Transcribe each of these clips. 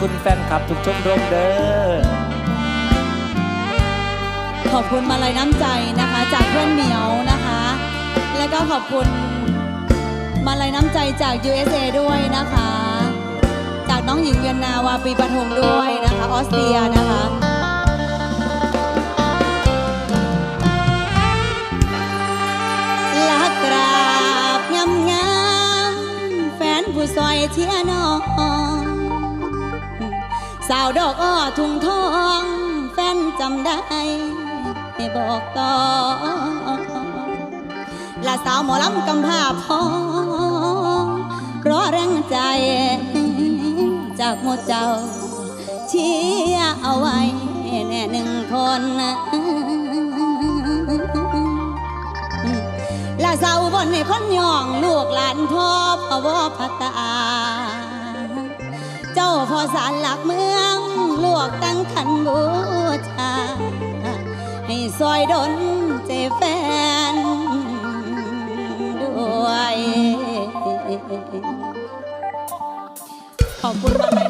คุณแฟนคลับทุกชมรมเด้อ ขอบคุณมาลัยน้ำใจนะคะ จากเพื่อนเหมียวนะคะ และก็ขอบคุณมาลัยน้ำใจจาก USA ด้วยนะคะ จากน้องหญิงเวียนนาวาปีปฐมด้วยนะคะออสเตรียนะคะลักกราบงามงามแฟนผู้ซอยเทียนอง สาวดอกอ้อทุ่งทองแฟนจำได้ให้บอกต่อและสาวหมอลำกำพาพอรอแรงใจ จากหมดเจ้า เชียเอาไว้แน่หนึ่งคนและสาวบนในคนยองลูกหลานพ่อพวพตา พอสารหลักเมืองลวกตั้งขันบูชา ให้ซอยดนเจแฟนด้วย ขอบคุณมาก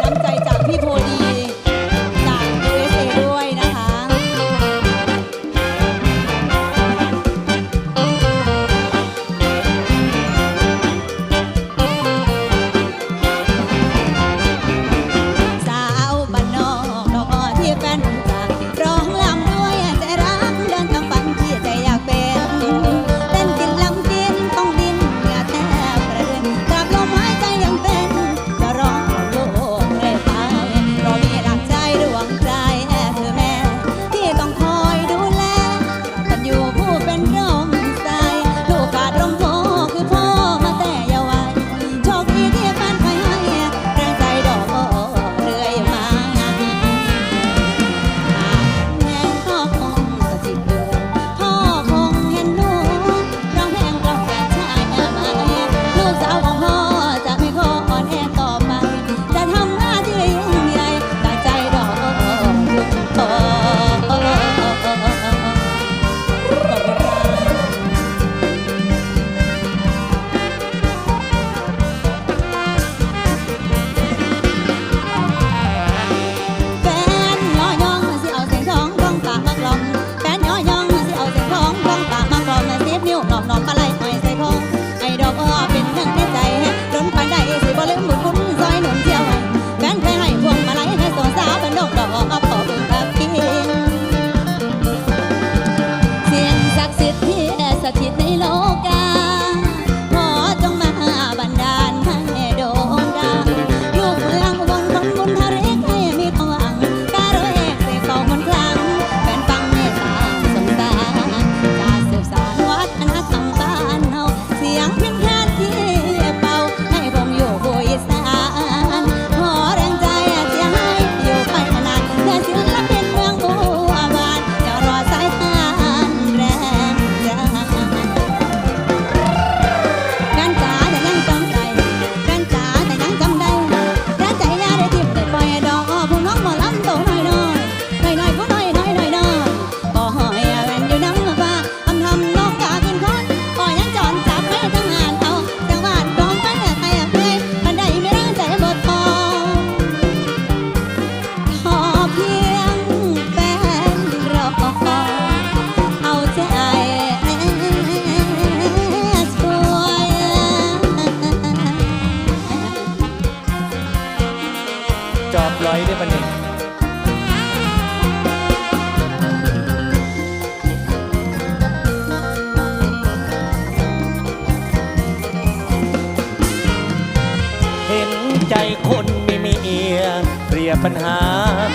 ยบปัญหา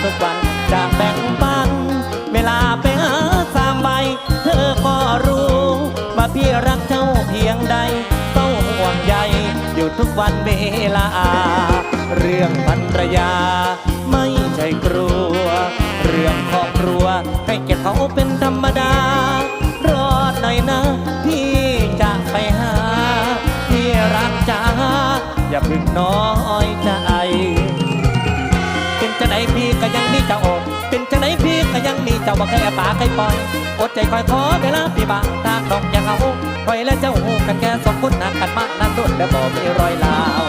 ทุกวันจากแบ่งปัน เวลาไปหาสามใบ เธอก็รู้ ว่าพี่รักเจ้าเพียงใด ต้องห่วงใยอยู่ทุกวันเวลา เรื่องภรรยา ไม่ใช่กลัว เรื่องครอบครัว ให้เกียรติเขาเป็นธรรมดา รอดหน่อยนะพี่จะไปหา พี่รักจ้าอย่าพึ่งน้อยใจ บอกให้อาปากให้ปล่อยอดใจคอยขอเวลาปีบางตาต้องอย่าเขาคอยและเจ้าหูกันแก่สองคนนักกันมากนั่นดุนแล้วบอกมีรอยลาว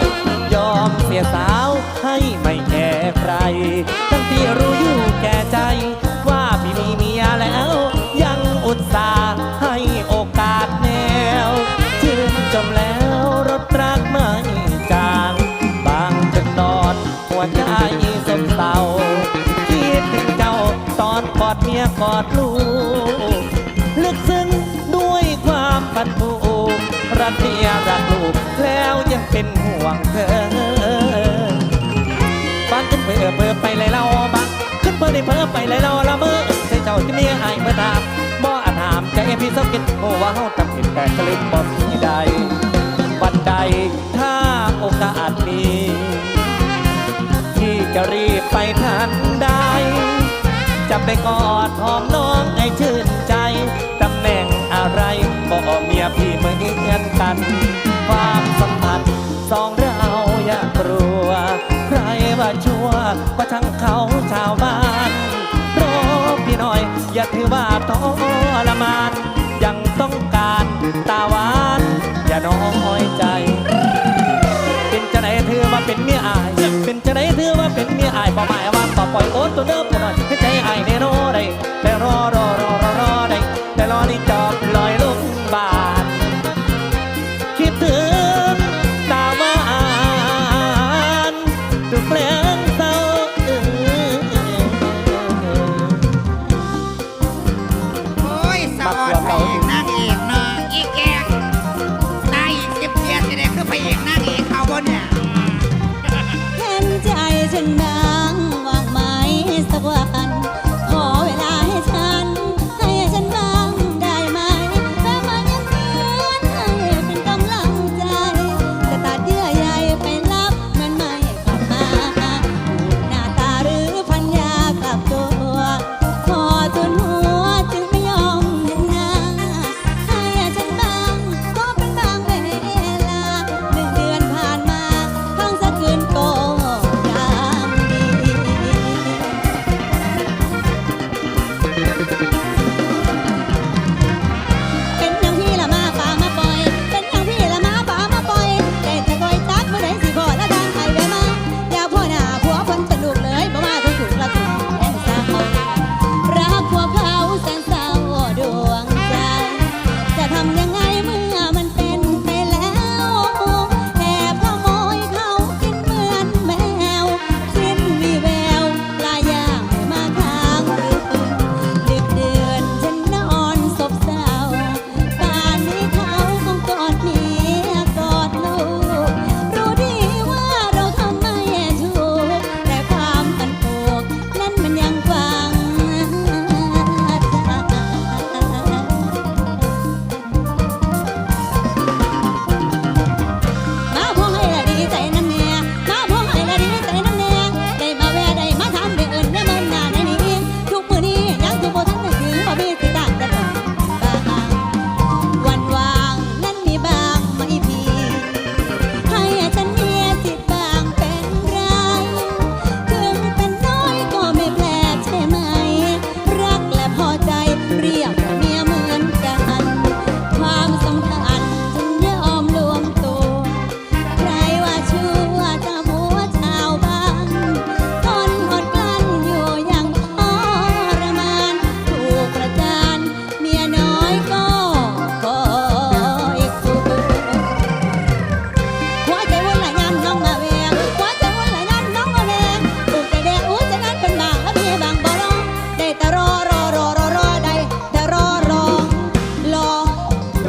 ยอมเสียสาวให้ไม่แก่ใครทั้งที่รู้อยู่แก่ใจ ว่าพี่มีเมียแล้ว ยังอุตส่าห์ให้โอกาสแนวถึงจมแล้วรถรักไม่จางบางจนนอนหัวใจสมเตาคิดถึง มียกอดลูกลึกซึ้งด้วยความพันผูกรักเมียรักลูกแล้วยังเป็นห่วงเธอฟันขึ้นเพื่อเพื่อไปเลยเล่าบักขึ้นเพื่อได้เพื่อไปเลยเล่าละเมอใช่เจ้าที่เมียไอ้เมื่อถามบ่อาจถามใจพี่สักกินโอ้ว่าเฮาทำผิดแต่กระลิบบ่มีใดวันใดถ้าโอกาสมีที่จะรีบไปทันใด จะไปกอดหอมน้องให้ชื่นใจ ตำแหน่งอะไรก็เมียพี่เหมือนกัน ความสัมพันธ์สองเราอย่ากลัว ใครว่าชั่วก็ช่างเขาชาวบ้านรพี่หน่อย อย่าถือว่าทรมานยังต้องการตาหวาน อย่าน้อย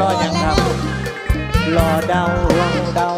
รอยังครับรอเดาลอาเดา